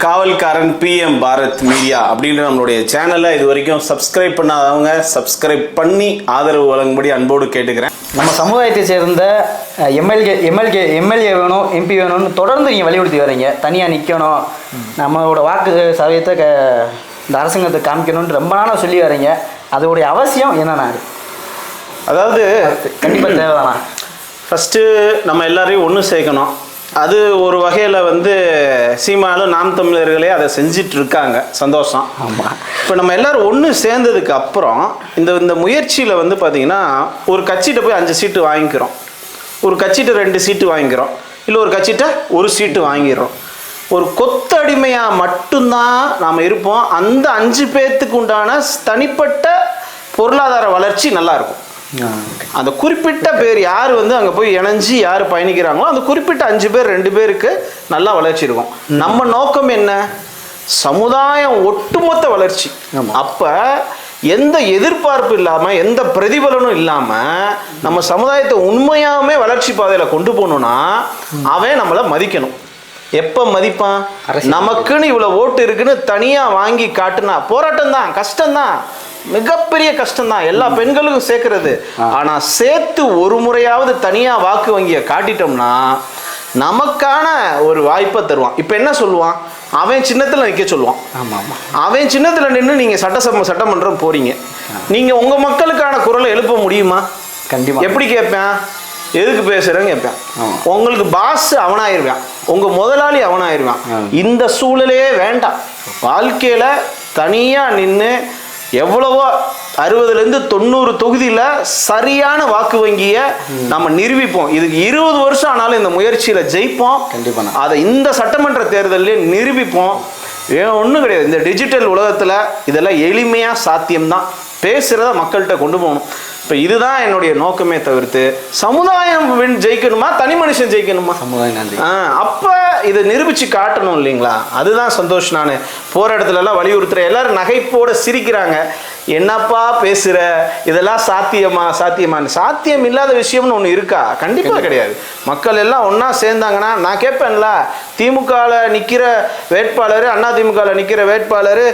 காவல்காரன் PM Bharat media அப்படின்ற நம்மளுடைய சேனலை இது வரைக்கும் சப்ஸ்கிரைப் பண்ணாதவங்க சப்ஸ்கிரைப் பண்ணி ஆதரவு வழங்கும்படி அன்போடு கேட்டுக்கிறேன். நம்ம சமுதாயத்தை சேர்ந்த எம்எல்ஏ எம்எல்ஏ எம்எல்ஏ வேணும் எம்பி வேணும்னு தொடர்ந்து நீங்கள் வலியுறுத்தி வர்றீங்க. தனியாக நிற்கணும் நம்மளோட வாக்கு சதவீதத்தை க இந்த அரசாங்கத்தை காமிக்கணும்னு ரொம்ப நாளாக சொல்லி வர்றீங்க. அதோடைய அவசியம் என்னண்ணா அதாவது கண்டிப்பாக தேவைதானா? ஃபஸ்ட்டு நம்ம எல்லாரையும் ஒன்று சேர்க்கணும். அது ஒரு வகையில் வந்து சீமானும் நாம் தமிழர்களே அதை செஞ்சிட்டு இருக்காங்க சந்தோஷம். ஆமாம் இப்போ நம்ம எல்லாரும் ஒன்று சேர்ந்ததுக்கு அப்புறம் இந்த இந்த முயற்சியில் வந்து பார்த்தீங்கன்னா ஒரு கட்சிகிட்ட போய் அஞ்சு சீட்டு வாங்கிக்கிறோம். ஒரு கட்சிகிட்ட ரெண்டு சீட்டு வாங்கிக்கிறோம். இல்லை ஒரு கட்சிகிட்ட ஒரு சீட்டு வாங்கிடுறோம் ஒரு கொத்தடிமையாக மட்டும்தான் நாம் இருப்போம். அந்த அஞ்சு பேர்த்துக்கு உண்டான தனிப்பட்ட பொருளாதார வளர்ச்சி நல்லா இருக்கும். அந்த குறிப்பிட்ட பேர் யார் வந்து அங்கே போய் இணைஞ்சு யார் பயணிக்கிறாங்களோ அந்த குறிப்பிட்ட அஞ்சு பேர் ரெண்டு பேருக்கு நல்லா வளர்ச்சி இருக்கும். நம்ம நோக்கம் என்ன? சமுதாயம் ஒட்டுமொத்த வளர்ச்சி. அப்ப எந்த எதிர்பார்ப்பு இல்லாம எந்த பிரதிபலனும் இல்லாம நம்ம சமுதாயத்தை உண்மையாவே வளர்ச்சி பாதையில கொண்டு போகணும்னா அவன் நம்மளை மதிக்கணும். எப்ப மதிப்பான்? நமக்குன்னு இவ்வளவு ஓட்டு இருக்குன்னு தனியா வாங்கி காட்டுனா போராட்டம் தான் கஷ்டம் தான் மிகப்பெரிய கஷ்டம் தான் எல்லா பெண்களுக்கும் சேர்க்கறது. ஆனா சேர்த்து ஒரு முறையாவது தனியா வாக்கு வங்கியை காட்டிட்டோம்னா நமக்கான ஒரு வாய்ப்பை தருவான். இப்போ என்ன சொல்லுவான்? அவன் சின்னத்தில் நிற்க சொல்லுவான். ஆமாம். ஆமாம் அவன் சின்னத்தில் நின்று நீங்கள் சட்டசபை சட்டமன்றம் போறீங்க. நீங்கள் உங்கள் மக்களுக்கான குரலை எழுப்ப முடியுமா? கண்டிப்பாக எப்படி கேட்பேன்? எதுக்கு பேசுறேன்னு கேட்பேன். உங்களுக்கு பாஸ் அவனாயிருவான். உங்க முதலாளி அவனாயிருவான். இந்த சூழலே வேண்டாம். வாழ்க்கையில தனியா நின்று எவ்வளவோ அறுபதுலேருந்து தொண்ணூறு தொகுதியில் சரியான வாக்கு வங்கியை நம்ம நிரூபிப்போம். இதுக்கு இருபது வருஷம் ஆனாலும் இந்த முயற்சியில் ஜெயிப்போம். கண்டிப்பாண்ணா. அதை இந்த சட்டமன்ற தேர்தலிலே நிரூபிப்போம். ஏன் ஒன்றும் கிடையாது. இந்த டிஜிட்டல் உலகத்தில் இதெல்லாம் எளிமையாக சாத்தியம்தான். பேசுகிறத மக்கள்கிட்ட கொண்டு போகணும். இப்போ இதுதான் என்னுடைய நோக்கமே தவிர்த்து சமுதாயம் ஜெயிக்கணுமா? தனி மனுஷன் ஜெயிக்கணுமா? சமுதாயம் நன்றி அப்ப இதை நிரூபிச்சு காட்டணும் இல்லைங்களா? அதுதான் சந்தோஷம் நான். போற இடத்துல எல்லாம் வலியுறுத்துறேன் எல்லாரும் நகைப்போட சிரிக்கிறாங்க. என்னப்பா பேசுற? இதெல்லாம் சாத்தியமா சாத்தியமான்னு. சாத்தியம் இல்லாத விஷயம்னு ஒன்று இருக்கா? கண்டிப்பா கிடையாது. மக்கள் எல்லாம் ஒண்ணா சேர்ந்தாங்கன்னா நான் கேட்பேன்ல திமுகவில் நிற்கிற வேட்பாளர் அண்ணா திமுகவில் நிற்கிற வேட்பாளர்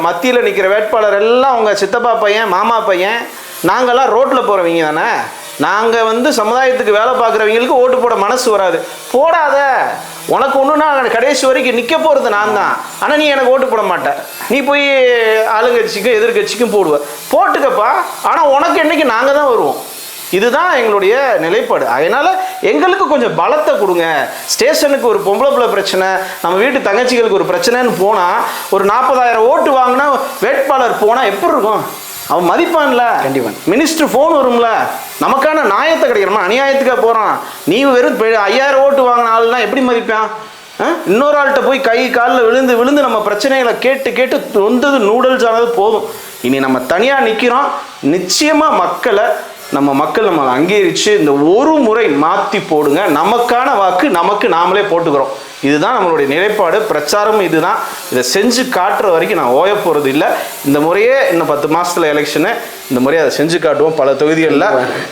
மத்தியில் நிற்கிற வேட்பாளர் எல்லாம் உங்க சித்தப்பா பையன் மாமா பையன் நாங்கெல்லாம் ரோட்டில் போகிறவங்க தானே? நாங்கள் வந்து சமுதாயத்துக்கு வேலை பார்க்குறவங்களுக்கு ஓட்டு போட மனசு வராது. போடாத. உனக்கு ஒன்றுனா கடைசி வரைக்கும் நிற்க போகிறது நான் தான். ஆனால் நீ எனக்கு ஓட்டு போட மாட்ட. நீ போய் ஆளுங்கட்சிக்கும் எதிர்கட்சிக்கும் போடுவ. போட்டுக்கப்பா. ஆனால் உனக்கு என்னைக்கு நாங்கள் தான் வருவோம். இதுதான் எங்களுடைய நிலைப்பாடு. அதனால் எங்களுக்கு கொஞ்சம் பலத்தை கொடுங்க. ஸ்டேஷனுக்கு ஒரு பொம்பளை பிள்ளை பிரச்சனை நம்ம வீட்டு தங்கச்சிகளுக்கு ஒரு பிரச்சனைன்னு போனால் ஒரு நாற்பதாயிரம் ஓட்டு வாங்கினா வேட்பாளர் போனால் எப்படி இருக்கும்? அவன் மதிப்பான்ல. கண்டிப்பா. மினிஸ்டர் ஃபோன் வரும்ல. நமக்கான நியாயத்தை கிடைக்கணுமா? அநியாயத்துக்காக போகிறான் நீ வெறும் ஐயாயிரம் ஓட்டு வாங்கின ஆள்லாம் எப்படி மதிப்பான்? இன்னொரு ஆள்கிட்ட போய் கை காலில் விழுந்து விழுந்து நம்ம பிரச்சனைகளை கேட்டு கேட்டு வந்தது நூடுல்ஸ் ஆனது போதும். இனி நம்ம தனியாக நிற்கிறோம் நிச்சயமாக மக்களை நம்ம மக்கள் நம்ம அங்கீகரித்து இந்த ஒரு முறை மாற்றி போடுங்க. நமக்கான வாக்கு நமக்கு நாமளே போட்டுக்கிறோம். இதுதான் நம்மளுடைய நிலைப்பாடு பிரச்சாரமும் இதுதான். இதை செஞ்சு காட்டுற வரைக்கும் நான் ஓய போகிறது இல்லை. இந்த முறையே இன்னும் பத்து மாசத்துல எலெக்ஷனு இந்த முறையை அதை செஞ்சு காட்டுவோம். பல தொகுதிகளில்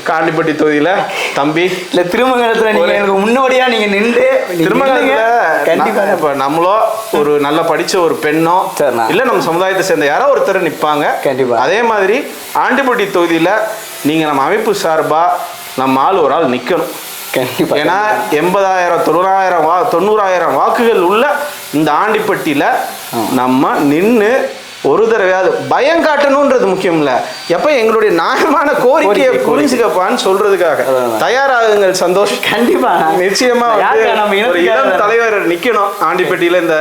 காண்டிப்பட்டி தொகுதியில் தம்பி. இல்லை திருமங்கலத்தில் நீங்கள் எனக்கு முன்னோடியாக நீங்கள் நின்று திருமணத்துல கண்டிப்பாக இப்ப நம்மளோ ஒரு நல்ல படிச்ச ஒரு பெண்ணோ. இல்ல நம்ம சமுதாயத்தை சேர்ந்த யாரோ ஒருத்தர் நிப்பாங்க. கண்டிப்பா. அதே மாதிரி ஆண்டிப்பட்டி தொகுதியில நீங்க நம்ம அமைப்பு சார்பா நம்ம ஆள் ஒரு ஆள் நிக்கணும். கண்டிப்பாக ஏன்னா எண்பதாயிரம் தொண்ணூறாயிரம் வா தொண்ணூறாயிரம் வாக்குகள் உள்ள இந்த ஆண்டிப்பட்டியில நம்ம நின்று ஒரு தடவையாவது பயம் காட்டணுன்றது முக்கியம் இல்ல எப்ப எங்களுடைய நியாயமான கோரிக்கையை கோரிக்கை, புரிஞ்சுக்கப்பான்னு சொல்றதுக்காக. தயாராகுங்கள் சந்தோஷ். கண்டிப்பா. நிச்சயமா ஒரு இளம் தலைவர் நிக்கணும். ஆண்டிப்பட்டியில இந்த